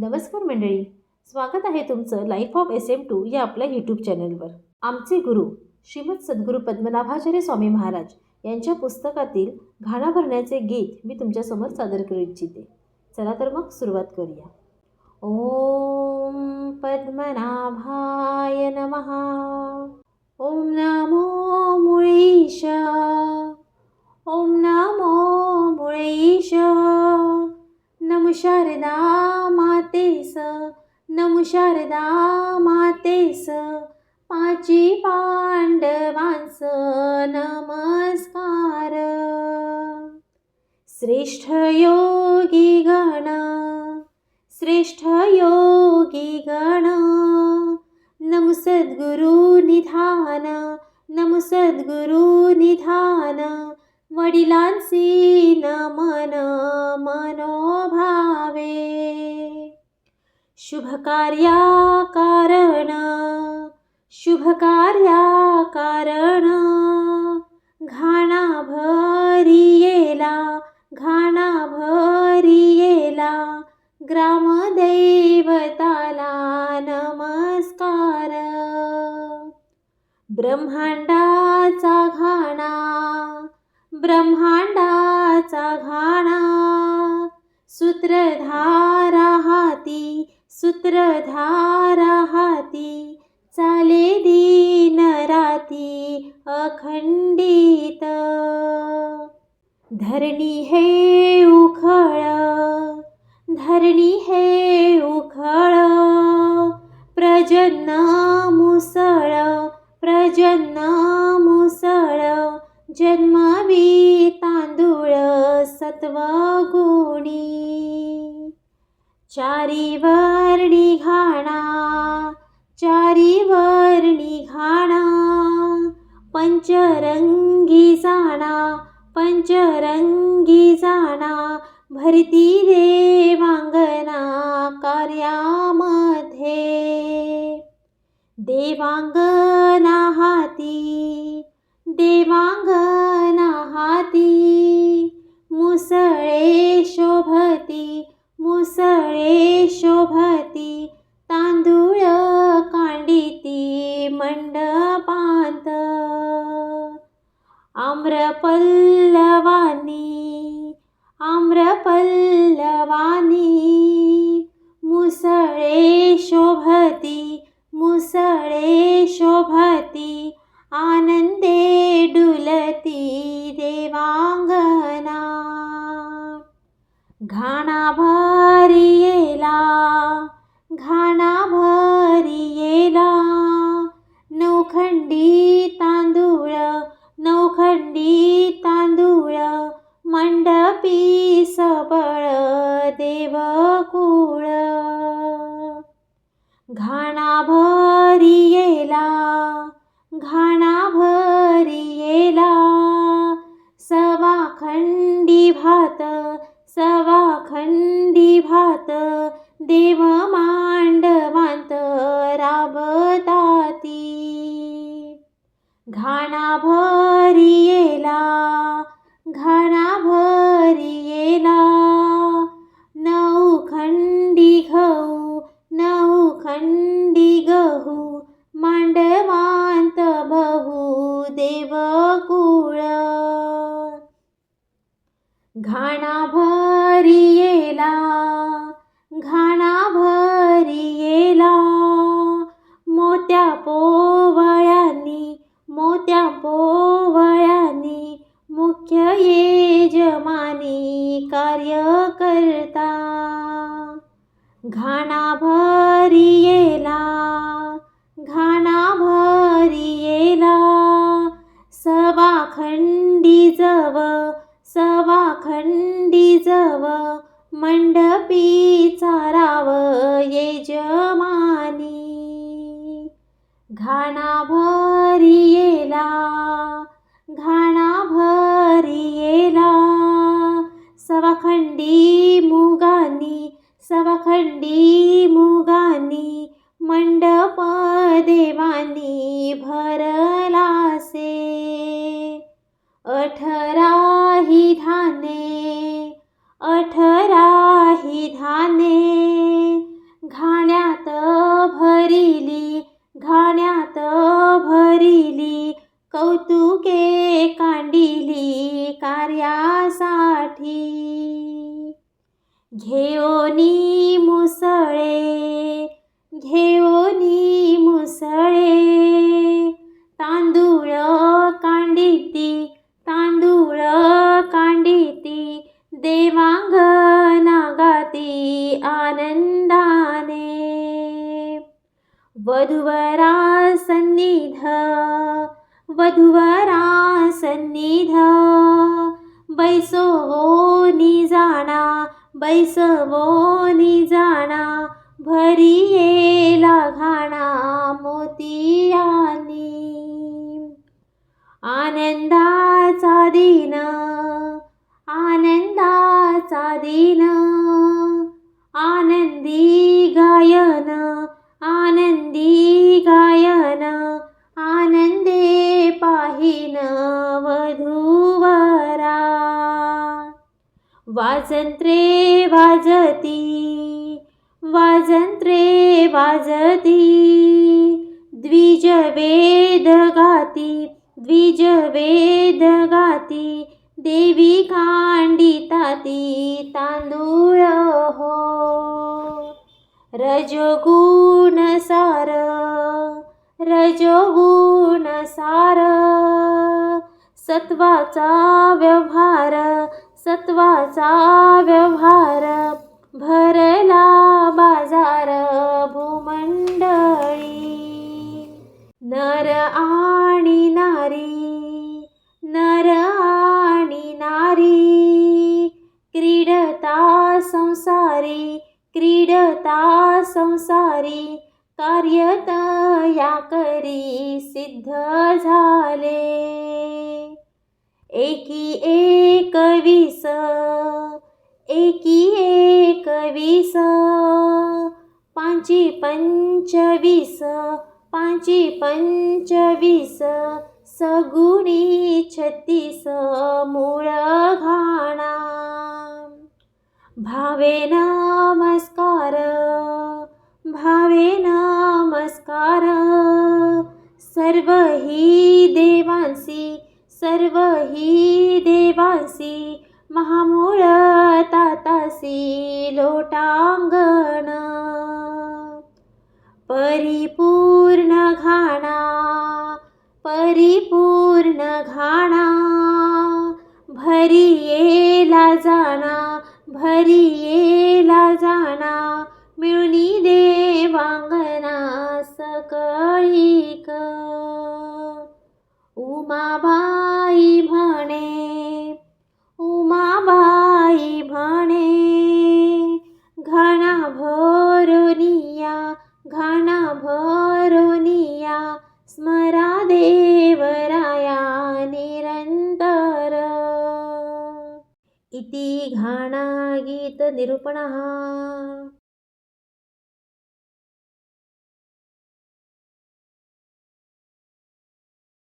नमस्कार मंडळी स्वागत आहे तुमचं life of S M two या आपल्या यूट्यूब चॅनलवर आमचे गुरु श्रीमद सद्गुरू पद्मनाभाचार्य स्वामी महाराज यांच्या पुस्तकातील घाणा भरण्याचे गीत मी तुमच्यासमोर सादर करू इच्छिते. चला तर मग सुरुवात करूया. ओम पद्मनाभा मातेस पाची पांडवांस नमस्कार. श्रेष्ठ योगी गण श्रेष्ठ योगी गण नम सद्गुरु निधान नम सद्गुरु निधान वडिलांसी नमन मनोभावे. शुभकार्या कारण शुभकार्या कारण घाणा भरियेला घाणा भरियेला ग्रामदैवताला नमस्कार। ब्रह्मांडाचा घाणा ब्रह्मांडाचा घाणा सूत्रधारा हाती सूत्रधारा हाती चाले दिन राती अखंडित. धरणी हे उखळ धरणी हे उखळ प्रजन्न मुसळ प्रजन्न मुसळ. जन्मावी तांदूळ सत्वगुणी. चारी वर निघाणा चारी वर निघाणा. पंचरंगी जाणा पंचरंगी जाणा. भरती देवांगना कार्यामध्ये. देवांगना हाती देवांगना हाती. आम्रपल्लवानी मुसळे शोभती मुसळे शोभती आनंदे डुलती देवांगना. घाणा येला घाणा येला नौखंडी देवकुळ. घाणा भरियेला घाणा सवा सवाखंडी भात सवाखंडी भात. देव मांडवांत राबताती. घाणा भरियेला घाणा घाणा घाणा भरियेला घाणा भरियेला सवाखंडी मुगानी सवाखंडी मुगानी मंडप देवानी भरलासे. अठराही धाने अठराही धाने घाण्यात भरिली घाण्यात भरिली कौतुके कांडिली कार्यासाठी. घेऊनी मुसळे घेऊनी मुसळे तांदूळ कांडिती तांदूळ कांडिती देवांग नागाती आनंदाने. वधुवरा सन्निध वधुवरा सन्निध बैसवो जाणा बैसवोनी जाणा भरी येला घाणा मोतियानी। आनंदाचा दिन वाजंत्रे वाजती वाजंत्रे वाजती द्विज वेद गाती द्विज वेद गाती देवी कांडिताती तांदूळ हो रजगुण सार रजगुण सार सत्वाचा व्यवहार तत्वाचा व्यवहार भरला बाजार भूमंडळी. नर आणि नारी नर आणि नारी क्रीडता संसारी क्रीडता संसारी कार्यत या करी सिद्ध झाले. एकी एक वीस एकी एक वीस पांची पंचवीस पांची पंचवीस सगुणी छत्तीस मूळ घाणा. भावे नमस्कार भावे नमस्कार सर्व ही देवांसी सर्व ही देवासी महामूळ तातासी लोटांगण. परिपूर्ण घाणा परिपूर्ण घाणा भरी येला जाणा भरी येला जाणा मिळुनी देवांगना सकळीक. उमाबाई म्हणे उमाबाई म्हणे घाणा भरोनिया घाणा भरोनिया स्मरा देवराया निरंतर. इति घाणा गीतनिरूपणः